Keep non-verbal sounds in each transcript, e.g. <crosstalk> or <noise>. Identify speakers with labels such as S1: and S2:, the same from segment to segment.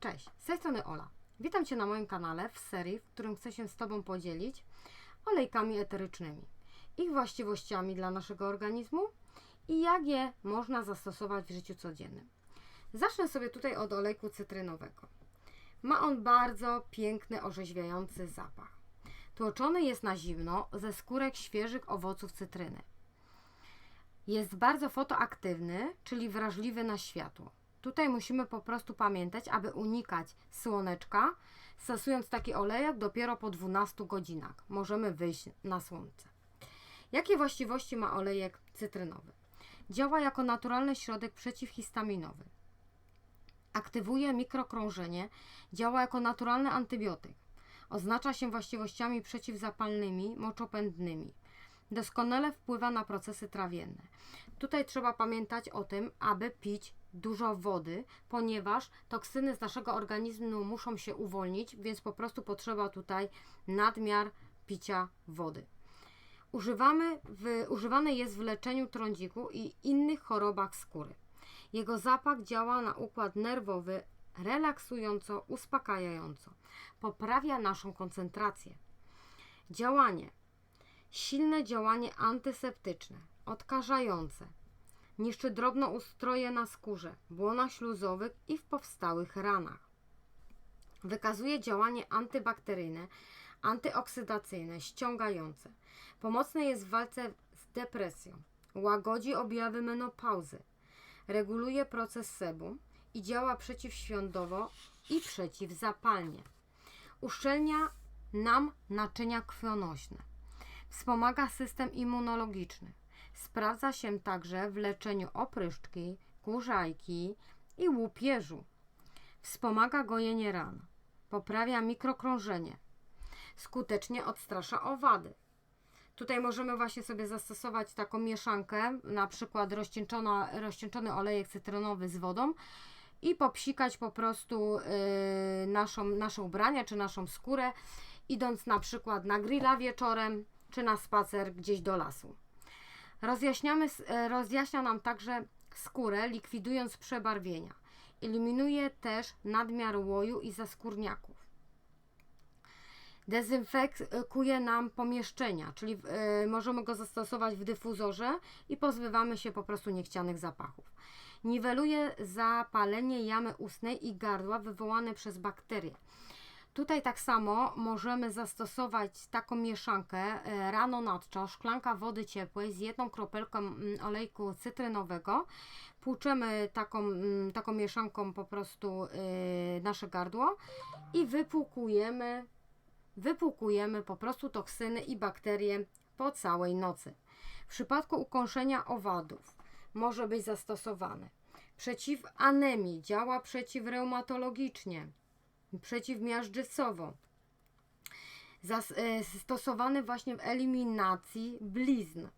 S1: Cześć, z tej strony Ola. Witam Cię na moim kanale w serii, w którym chcę się z Tobą podzielić olejkami eterycznymi, ich właściwościami dla naszego organizmu i jak je można zastosować w życiu codziennym. Zacznę sobie tutaj od olejku cytrynowego. Ma on bardzo piękny, orzeźwiający zapach. Tłoczony jest na zimno ze skórek świeżych owoców cytryny. Jest bardzo fotoaktywny, czyli wrażliwy na światło. Tutaj musimy po prostu pamiętać, aby unikać słoneczka. Stosując taki olejek, dopiero po 12 godzinach możemy wyjść na słońce. Jakie właściwości ma olejek cytrynowy? Działa jako naturalny środek przeciwhistaminowy. Aktywuje mikrokrążenie, działa jako naturalny antybiotyk. Oznacza się właściwościami przeciwzapalnymi, moczopędnymi. Doskonale wpływa na procesy trawienne. Tutaj trzeba pamiętać o tym, aby pić dużo wody, ponieważ toksyny z naszego organizmu muszą się uwolnić, więc po prostu potrzeba tutaj nadmiar picia wody. Używamy w, jest w leczeniu trądziku i innych chorobach skóry. Jego zapach działa na układ nerwowy relaksująco, uspokajająco. Poprawia naszą koncentrację. Działanie. Silne działanie antyseptyczne, odkażające. Niszczy drobnoustroje na skórze, błonach śluzowych i w powstałych ranach. Wykazuje działanie antybakteryjne, antyoksydacyjne, ściągające. Pomocne jest w walce z depresją. Łagodzi objawy menopauzy. Reguluje proces sebum i działa przeciwświądowo i przeciwzapalnie. Uszczelnia nam naczynia krwionośne. Wspomaga system immunologiczny. Sprawdza się także w leczeniu opryszczki, kurzajki i łupieżu. Wspomaga gojenie ran. Poprawia mikrokrążenie. Skutecznie odstrasza owady. Tutaj możemy właśnie sobie zastosować taką mieszankę, na przykład rozcieńczony olejek cytrynowy z wodą i popsikać po prostu yy, naszą, nasze ubrania czy naszą skórę, idąc na przykład na grilla wieczorem czy na spacer gdzieś do lasu. Rozjaśniamy, e, rozjaśnia nam także skórę, likwidując przebarwienia. Eliminuje też nadmiar łoju i zaskórniaków. Dezynfekuje nam pomieszczenia, czyli y, możemy go zastosować w dyfuzorze i pozbywamy się po prostu niechcianych zapachów. Niweluje zapalenie jamy ustnej i gardła wywołane przez bakterie. Tutaj tak samo możemy zastosować taką mieszankę e, rano na czas, szklanka wody ciepłej z jedną kropelką mm, olejku cytrynowego. Płuczemy taką, mm, taką mieszanką po prostu e, nasze gardło i wypłukujemy, wypłukujemy po prostu toksyny i bakterie po całej nocy. W przypadku ukąszenia owadów może być zastosowany przeciw anemii, działa przeciwreumatologicznie przeciwmiażdżycowo. Stosowany właśnie w eliminacji blizn.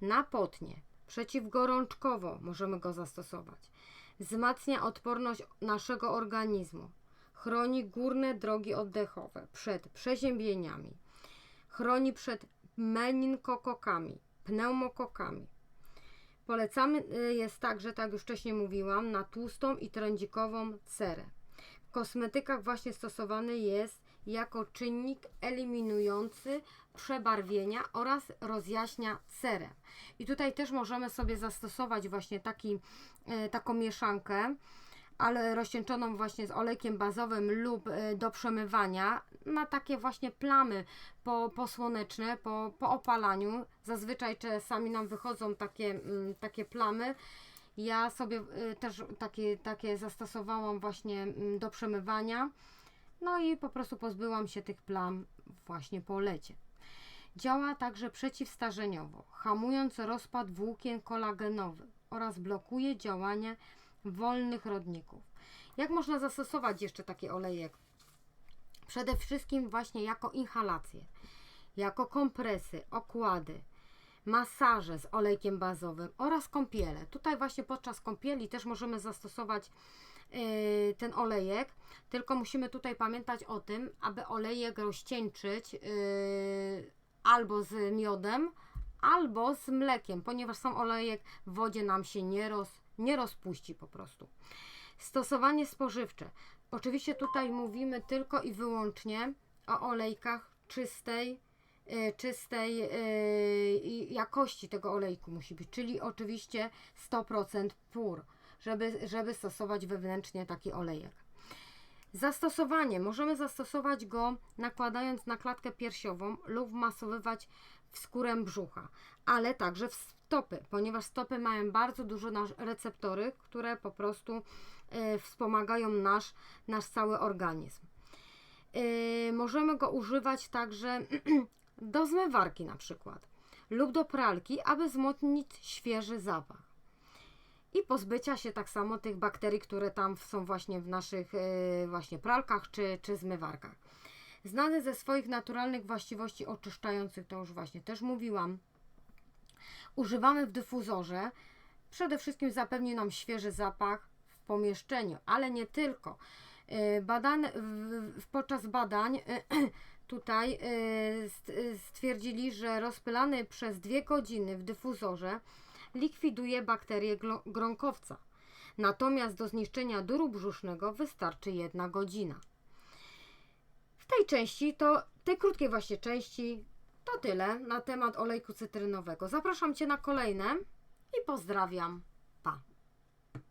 S1: Na potnie, przeciwgorączkowo możemy go zastosować. Wzmacnia odporność naszego organizmu. Chroni górne drogi oddechowe przed przeziębieniami. Chroni przed meningokokami, pneumokokami. Polecamy y, jest także, tak już wcześniej mówiłam, na tłustą i trądzikową cerę kosmetykach właśnie stosowany jest jako czynnik eliminujący przebarwienia oraz rozjaśnia cerę. I tutaj też możemy sobie zastosować właśnie taki, e, taką mieszankę, ale rozcieńczoną właśnie z olejkiem bazowym lub e, do przemywania na takie właśnie plamy po, posłoneczne, po, po opalaniu. Zazwyczaj czasami nam wychodzą takie, mm, takie plamy ja sobie y, też takie, takie zastosowałam właśnie mm, do przemywania. No i po prostu pozbyłam się tych plam właśnie po lecie. Działa także przeciwstarzeniowo, hamując rozpad włókien kolagenowych oraz blokuje działanie wolnych rodników. Jak można zastosować jeszcze taki olejek? Przede wszystkim właśnie jako inhalację, jako kompresy, okłady, masaże z olejkiem bazowym oraz kąpiele. Tutaj właśnie podczas kąpieli też możemy zastosować yy, ten olejek, tylko musimy tutaj pamiętać o tym, aby olejek rozcieńczyć yy, albo z miodem, albo z mlekiem, ponieważ sam olejek w wodzie nam się nie, roz, nie rozpuści po prostu. Stosowanie spożywcze. Oczywiście tutaj mówimy tylko i wyłącznie o olejkach czystej, y, czystej y, jakości tego olejku musi być, czyli oczywiście 100% pór, żeby, żeby stosować wewnętrznie taki olejek. Zastosowanie. Możemy zastosować go nakładając na klatkę piersiową lub wmasowywać w skórę brzucha, ale także w stopy, ponieważ stopy mają bardzo dużo nasz receptory, które po prostu e, wspomagają nasz, nasz cały organizm. E, możemy go używać także <clears throat> do zmywarki na przykład lub do pralki, aby wzmocnić świeży zapach i pozbycia się tak samo tych bakterii, które tam są właśnie w naszych e, właśnie pralkach czy, czy zmywarkach. Znany ze swoich naturalnych właściwości oczyszczających, to już właśnie też mówiłam, używamy w dyfuzorze. Przede wszystkim zapewni nam świeży zapach w pomieszczeniu, ale nie tylko. E, Badane, podczas badań tutaj st- e, stwierdzili, że rozpylany przez dwie godziny w dyfuzorze likwiduje bakterie gronkowca. Natomiast do zniszczenia duru brzusznego wystarczy jedna godzina. W tej części to, tej krótkiej właśnie części, to tyle na temat olejku cytrynowego. Zapraszam Cię na kolejne i pozdrawiam.